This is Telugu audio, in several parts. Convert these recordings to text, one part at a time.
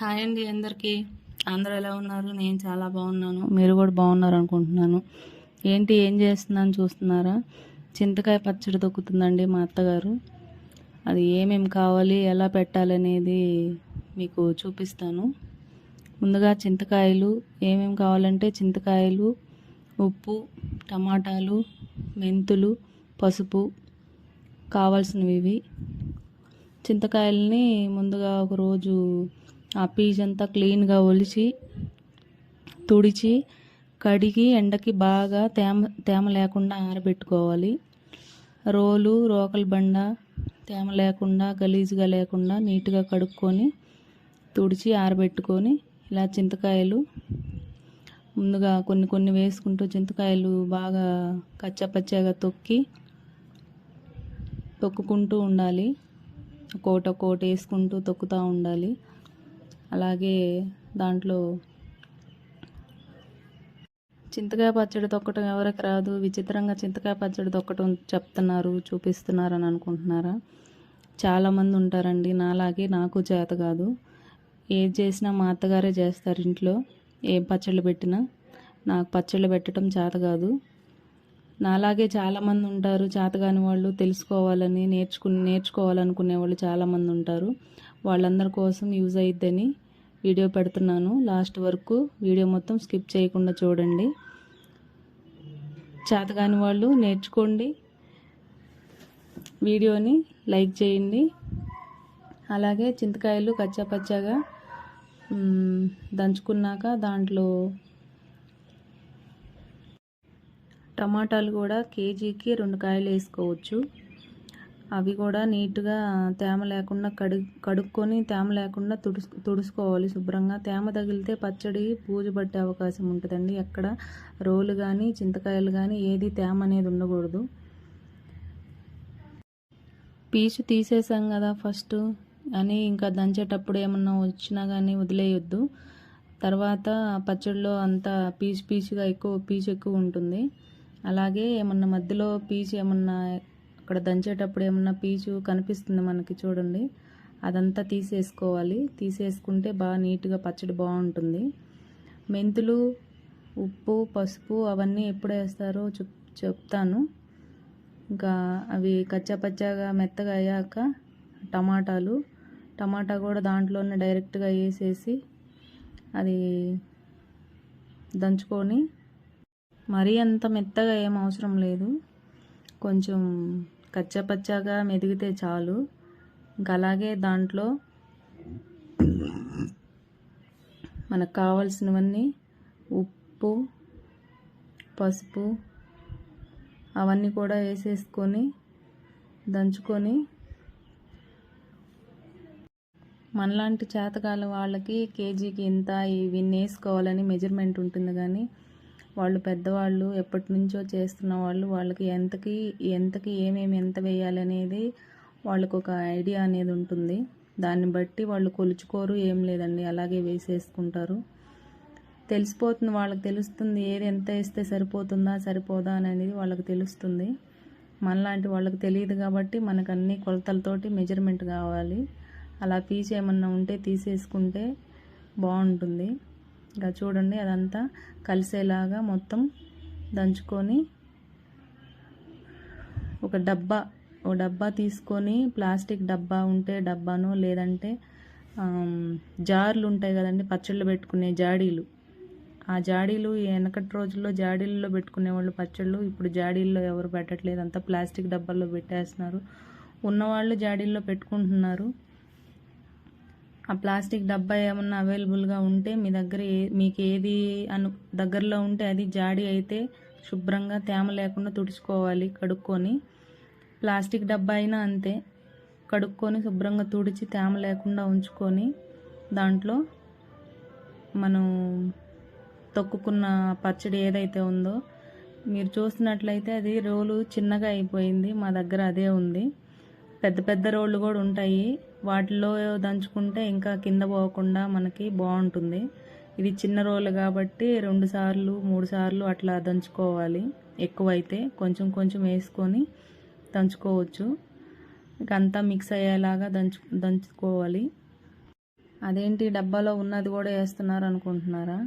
హాయ్ అండి అందరికీ. అందరూ ఎలా ఉన్నారు? నేను చాలా బాగున్నాను. మీరు కూడా బాగున్నారు అనుకుంటున్నాను ఏంటి ఏం చేస్తున్నాను చూస్తున్నారా? చింతకాయ పచ్చడి తొక్కుతుందండి మా అత్తగారు. అది ఏమేమి కావాలి ఎలా పెట్టాలనేది మీకు చూపిస్తాను. ముందుగా చింతకాయలు ఏమేమి కావాలంటే చింతకాయలు ఉప్పు టమాటాలు మెంతులు పసుపు కావాల్సినవి ఇవి. చింతకాయలని ముందుగా ఒకరోజు ఆ పీచ్ అంతా క్లీన్గా ఒలిచి తుడిచి కడిగి ఎండకి బాగా తేమ తేమ లేకుండా ఆరబెట్టుకోవాలి. రోలు రోకలి బండ తేమ లేకుండా గలీజ్గా లేకుండా నీట్గా కడుక్కొని తుడిచి ఆరబెట్టుకొని ఇలా చింతకాయలు ముందుగా కొన్ని కొన్ని వేసుకుంటూ చింతకాయలు బాగా కచ్చపచ్చగా తొక్కి తొక్కుకుంటూ ఉండాలి. కోట కోట వేసుకుంటూ తొక్కుతూ ఉండాలి. అలాగే దాంట్లో చింతకాయ పచ్చడి తొక్కటం ఎవరికి రాదు. విచిత్రంగా చింతకాయ పచ్చడి తొక్కటం చెప్తున్నారు చూపిస్తున్నారు అని అనుకుంటున్నారా చాలామంది ఉంటారండి. నాలాగే నాకు చేత కాదు. ఏది చేసినా మా అత్తగారే చేస్తారు ఇంట్లో. ఏం పచ్చళ్ళు పెట్టినా నాకు పచ్చళ్ళు పెట్టడం చేత కాదు. నాలాగే చాలామంది ఉంటారు. చేతగాని వాళ్ళు తెలుసుకోవాలని నేర్చుకుని నేర్చుకోవాలనుకునే వాళ్ళు చాలామంది ఉంటారు. వాళ్ళందరి కోసం యూజ్ అయిద్దని వీడియో పెడుతున్నాను. లాస్ట్ వరకు వీడియో మొత్తం స్కిప్ చేయకుండా చూడండి. చేతగాని వాళ్ళు నేర్చుకోండి. వీడియోని లైక్ చేయండి. అలాగే చింతకాయలు కచ్చాపచ్చాగా దంచుకున్నాక దాంట్లో టమాటాలు కూడా కేజీకి రెండు కాయలు వేసుకోవచ్చు. అవి కూడా నీట్గా తేమ లేకుండా కడు కడుక్కొని తేమ లేకుండా తుడుసు తుడుచుకోవాలి శుభ్రంగా. తేమ తగిలితే పచ్చడి పూజ పట్టే అవకాశం ఉంటుందండి. ఎక్కడ రోలు కానీ చింతకాయలు కానీ ఏది తేమ అనేది ఉండకూడదు. పీచు తీసేసాం కదా ఫస్ట్ అని ఇంకా దంచేటప్పుడు ఏమన్నా వచ్చినా కానీ వదిలేయొద్దు. తర్వాత పచ్చడిలో అంతా పీచు పీచుగా ఎక్కువ పీచు ఎక్కువ ఉంటుంది. అలాగే ఏమన్నా మధ్యలో పీచు ఏమన్నా అక్కడ దంచేటప్పుడు ఏమన్నా పీచు కనిపిస్తుంది మనకి చూడండి. అదంతా తీసేసుకోవాలి. తీసేసుకుంటే బాగా నీట్గా పచ్చడి బాగుంటుంది. మెంతులు ఉప్పు పసుపు అవన్నీ ఎప్పుడు వేస్తారో చెప్ చెప్తాను. ఇంకా అవి కచ్చాపచ్చాగా మెత్తగా అయ్యాక టమాటాలు. టమాటా కూడా దాంట్లోనే డైరెక్ట్గా వేసేసి అది దంచుకొని మరీ అంత మెత్తగా ఏం అవసరం లేదు. కొంచెం కచ్చాపచ్చాగా మెదిగితే చాలు. ఇంకా అలాగే దాంట్లో మనకు కావాల్సినవన్నీ ఉప్పు పసుపు అవన్నీ కూడా వేసేసుకొని దంచుకొని మనలాంటి చేతకాల వాళ్ళకి కేజీకి ఇంత ఇవన్నీ వేసుకోవాలని మెజర్మెంట్ ఉంటుంది కానీ వాళ్ళు పెద్దవాళ్ళు ఎప్పటి నుంచో చేస్తున్న వాళ్ళు వాళ్ళకి ఎంతకి ఎంతకి ఏమేమి ఎంత వేయాలనేది వాళ్ళకు ఒక ఐడియా అనేది ఉంటుంది. దాన్ని బట్టి వాళ్ళు కొలుచుకోరు ఏం లేదండి అలాగే వేసేసుకుంటారు. తెలిసిపోతుంది వాళ్ళకి తెలుస్తుంది ఏది ఎంత వేస్తే సరిపోతుందా సరిపోదా అనేది వాళ్ళకి తెలుస్తుంది. మనలాంటి వాళ్ళకి తెలియదు కాబట్టి మనకు అన్ని కొలతలతోటి మెజర్మెంట్ కావాలి. అలా పీస్ ఏమన్నా ఉంటే తీసేసుకుంటే బాగుంటుంది. ఇంకా చూడండి అదంతా కలిసేలాగా మొత్తం దంచుకొని ఒక డబ్బా ఒక డబ్బా తీసుకొని ప్లాస్టిక్ డబ్బా ఉంటే డబ్బాను లేదంటే జార్లు ఉంటాయి కదండి పచ్చళ్ళు పెట్టుకునే జాడీలు. ఆ జాడీలు ఈ వెనకటి రోజుల్లో జాడీల్లో పెట్టుకునే వాళ్ళు పచ్చళ్ళు ఇప్పుడు జాడీల్లో ఎవరు పెట్టట్లేదు అంతా ప్లాస్టిక్ డబ్బాల్లో పెట్టేస్తున్నారు. ఉన్నవాళ్ళు జాడీల్లో పెట్టుకుంటున్నారు. ఆ ప్లాస్టిక్ డబ్బా ఏమన్నా అవైలబుల్గా ఉంటే మీ దగ్గర ఏ మీకు ఏది అను దగ్గరలో ఉంటే అది జాడీ అయితే శుభ్రంగా తేమ లేకుండా తుడుచుకోవాలి కడుక్కొని. ప్లాస్టిక్ డబ్బా అయినా అంతే. కడుక్కొని శుభ్రంగా తుడిచి తేమ లేకుండా ఉంచుకొని దాంట్లో మనం తొక్కుకున్న పచ్చడి ఏదైతే ఉందో మీరు చూసినట్లయితే అది రోలు చిన్నగా అయిపోయింది మా దగ్గర అదే ఉంది. పెద్ద పెద్ద రోళ్ళు కూడా ఉంటాయి. వాటిలో దంచుకుంటే ఇంకా కింద పోకుండా మనకి బాగుంటుంది. ఇది చిన్న రోలు కాబట్టి రెండు సార్లు మూడు సార్లు అట్లా దంచుకోవాలి. ఎక్కువైతే కొంచెం కొంచెం వేసుకొని దంచుకోవచ్చు. ఇక అంతా మిక్స్ అయ్యేలాగా దంచు దంచుకోవాలి. అదేంటి డబ్బాలో ఉన్నది కూడా వేస్తున్నారు అనుకుంటున్నారా?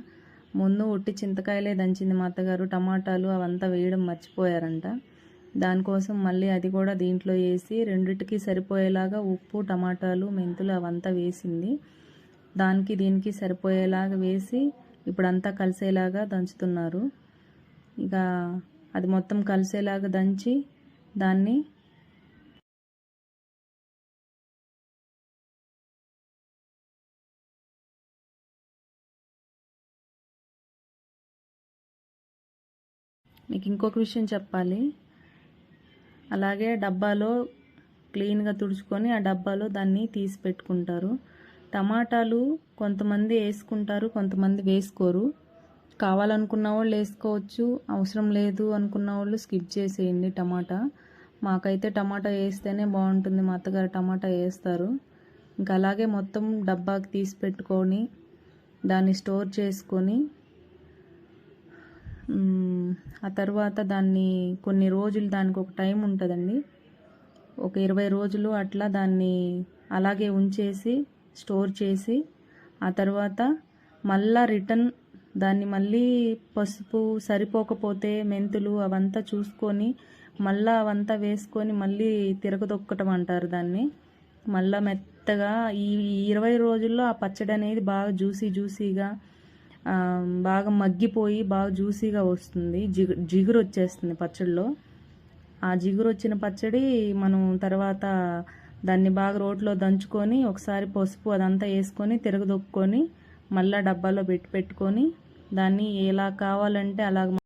ముందు ఉట్టి చింతకాయలే దంచింది మా అత్తగారు. టమాటాలు అవంతా వేయడం మర్చిపోయారంట. దానికోసం మళ్ళీ అది కూడా దీంట్లో వేసి రెండిటికి సరిపోయేలాగా ఉప్పు టమాటాలు మెంతులు అవంతా వేసింది. దానికి దీనికి సరిపోయేలాగా వేసి ఇప్పుడంతా కలిసేలాగా దంచుతున్నారు. ఇక అది మొత్తం కలిసేలాగా దంచి దాన్ని మీకు ఇంకొక విషయం చెప్పాలి. అలాగే డబ్బాలో క్లీన్గా తుడుచుకొని ఆ డబ్బాలో దాన్ని తీసి పెట్టుకుంటారు. టమాటాలు కొంతమంది వేసుకుంటారు కొంతమంది వేసుకోరు. కావాలనుకున్న వాళ్ళు వేసుకోవచ్చు అవసరం లేదు అనుకున్న వాళ్ళు స్కిప్ చేసేయండి టమాటా. మాకైతే టమాటా వేస్తేనే బాగుంటుంది మా అత్తగారు టమాటా వేస్తారు. ఇంకా అలాగే మొత్తం డబ్బాకి తీసి పెట్టుకొని దాన్ని స్టోర్ చేసుకొని ఆ తర్వాత దాన్ని కొన్ని రోజులు దానికి ఒక టైం ఉంటుందండి. ఒక ఇరవై రోజులు అట్లా దాన్ని అలాగే ఉంచేసి స్టోర్ చేసి ఆ తర్వాత మళ్ళా రిటర్న్ దాన్ని మళ్ళీ పసుపు సరిపోకపోతే మెంతులు అవంతా చూసుకొని మళ్ళా అవంతా వేసుకొని మళ్ళీ తిరగదొక్కటం అంటారు దాన్ని. మళ్ళా మెత్తగా ఈ ఇరవై రోజుల్లో ఆ పచ్చడి అనేది బాగా జ్యూసీ జ్యూసీగా బాగా మగ్గిపోయి బాగా జ్యూసీగా వస్తుంది. జిగు జిగురు వచ్చేస్తుంది పచ్చడిలో. ఆ జిగురు వచ్చిన పచ్చడి మనం తర్వాత దాన్ని బాగా రోట్లో దంచుకొని ఒకసారి పసుపు అదంతా వేసుకొని తిరగదొక్కుని మళ్ళీ డబ్బాలో పెట్టి పెట్టుకొని దాన్ని ఎలా కావాలంటే అలా